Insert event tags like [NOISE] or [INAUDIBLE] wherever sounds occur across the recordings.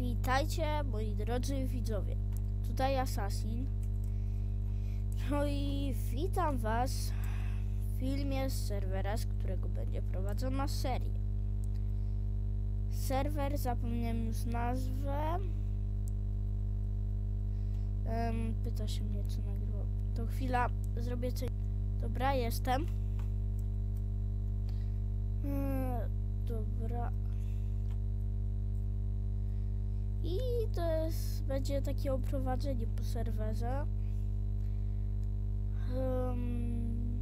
Witajcie moi drodzy widzowie. Tutaj Assassin. No i witam was w filmie z serwera, z którego będzie prowadzona seria. Serwer, zapomniałem już nazwę. Em, pyta się mnie co nagrywa. To chwila, zrobię coś. Dobra, jestem. Eee, dobra. I to jest, będzie takie oprowadzenie po serwerze. Um,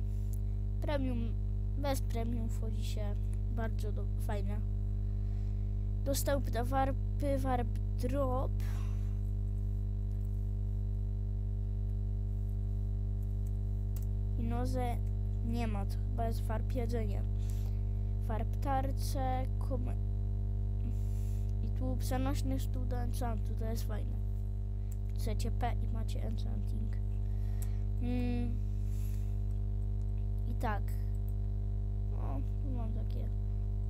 premium, bez premium wchodzi się bardzo do, fajne. Dostępne warpy, warp drop. I noze nie ma, to chyba jest warp jedzenie. Warp tarcze, kom i tu przenośny student enchantu, to jest fajne. Chcecie P i macie enchanting. Mm. I tak. O, tu mam takie.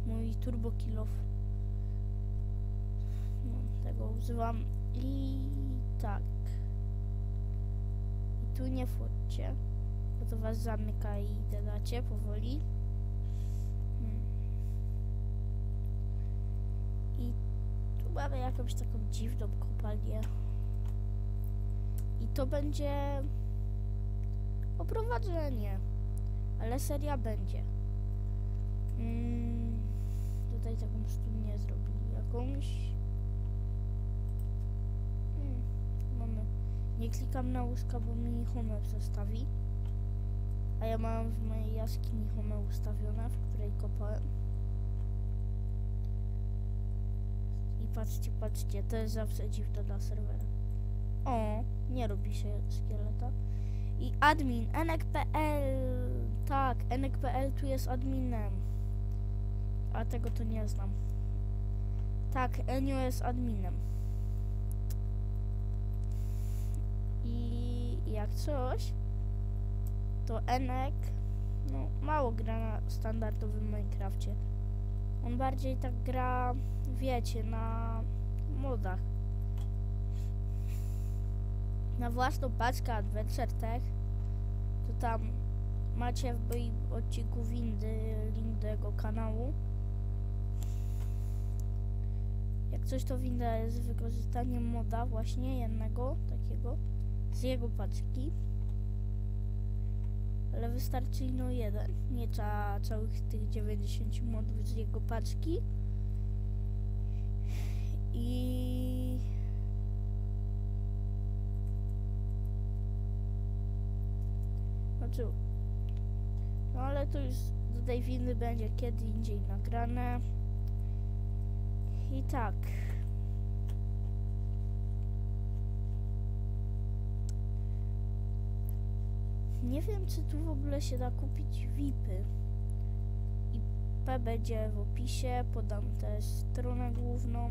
Mój turbo kill off. No, tego używam. I tak. I tu nie wchodźcie, bo to was zamyka i dacie powoli. Hmm. I tu mamy jakąś taką dziwną kopalnię. I to będzie oprowadzenie, ale seria będzie. Mm, tutaj taką studnię zrobili jakąś. Mm, mamy. Nie klikam na łóżka, bo mi home przestawi. A ja mam w mojej jaskini home ustawione, w której kopałem. Patrzcie, patrzcie, to jest zawsze dziwne dla serwera. O, nie robi się szkieleta. I admin, enek.pl. Tak, enek.pl tu jest adminem. A tego to nie znam. Tak, Enio jest adminem. I jak coś, to Enek no, mało gra na standardowym Minecrafcie. On bardziej tak gra, wiecie, na modach. Na własną paczkę Adventure Tech, to tam macie w odcinku windy link do jego kanału. Jak coś to winda jest wykorzystaniem moda właśnie jednego takiego z jego paczki. Ale wystarczy ino jeden, nie trzeba całych tych 90 modów z jego paczki. I znaczy, no ale to już do tej winy będzie kiedy indziej nagrane. I tak. Nie wiem, czy tu w ogóle się da kupić VIPy. IP będzie w opisie, podam też stronę główną,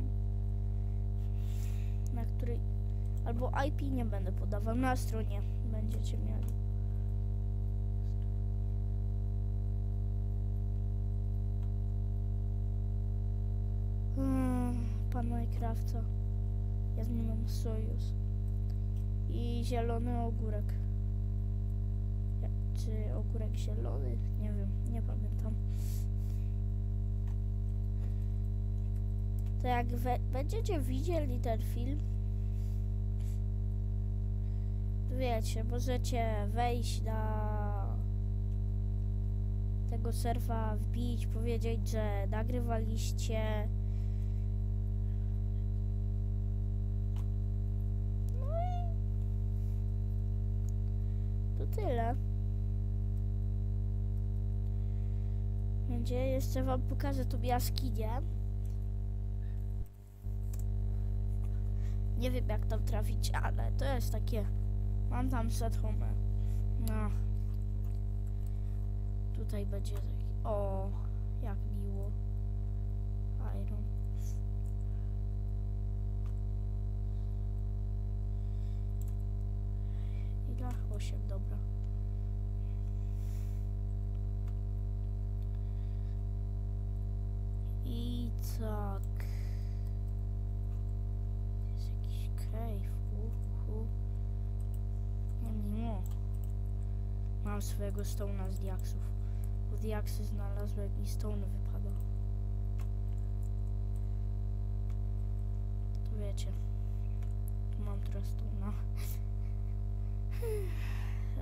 na której... Albo IP nie będę podawał, na stronie będziecie mieli. Hmm, pan Minecrafta. Ja z nim mam sojusz. I zielony ogórek. Czy ogórek zielony? Nie wiem, nie pamiętam. To jak będziecie widzieli ten film, wiecie, możecie wejść na tego serwa, wbić, powiedzieć, że nagrywaliście. No i to tyle. Będzie jeszcze wam pokażę tą jaskinię. Nie wiem jak tam trafić, ale to jest takie. Mam tam set home. No. Tutaj będzie taki. O, jak miło. Iron. Ile? 8, dobra. tak. Jest jakiś krejf. Uhuhu. Nie mimo. Mam swojego stona z diaksów. Bo diaksy znalazłem i stone wypada. To wiecie. Tu mam teraz stona.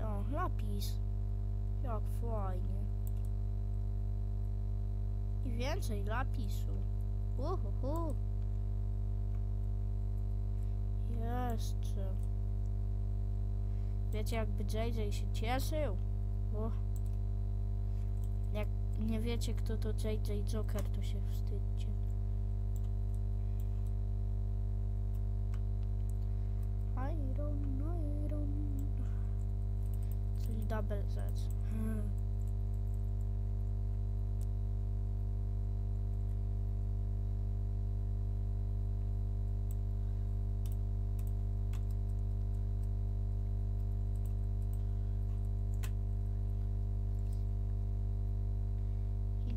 [LAUGHS] o, lapis. Jak fajnie. I więcej lapisu. Uhuhu. Jeszcze. Wiecie, jakby JJ się cieszył? O. Jak nie wiecie, kto to JJ Joker, to się wstydźcie. Iron, Iron. Czyli double Z. Hmm.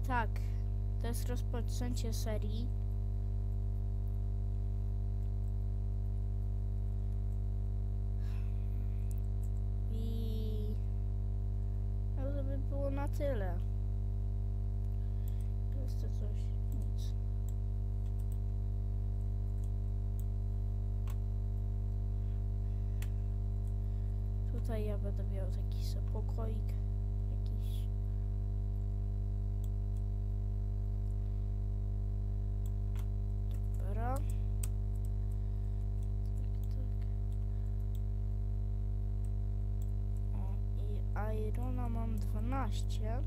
Tak, to jest rozpoczęcie serii. I no to by było na tyle. Jeszcze coś, nic. Tutaj ja będę miał taki pokoik jakiś. Dobra. Tak, tak. O, i Irona mam 12.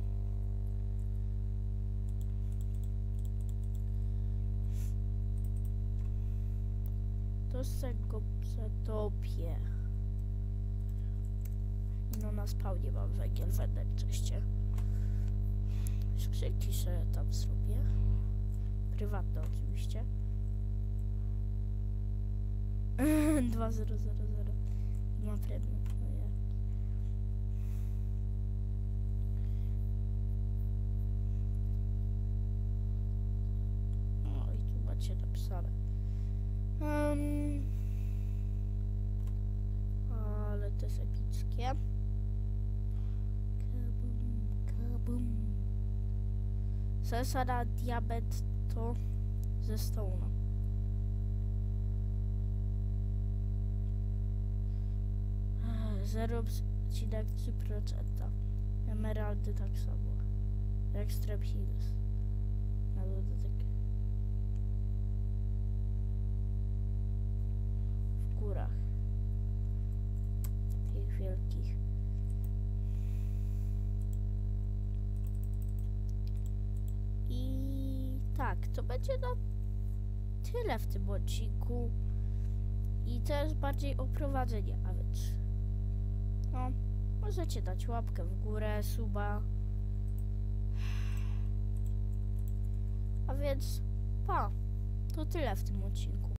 To se go zatopię. No na spawnie mam węgiel w Enderczyście. Skrzynki sobie tam zrobię. Prywatne oczywiście. 2000. Ma premium. No ja. O i tu macie napisane. Um, ale to jest epickie. Kabum, kabum. Sesara diabet to ze stołu. Zero odcinek 3%. Emeraldy tak samo. Extreme Hills. Na dodatek. To będzie na tyle w tym odcinku. I to jest bardziej oprowadzenie, a więc no, możecie dać łapkę w górę, suba. A więc, pa, to tyle w tym odcinku.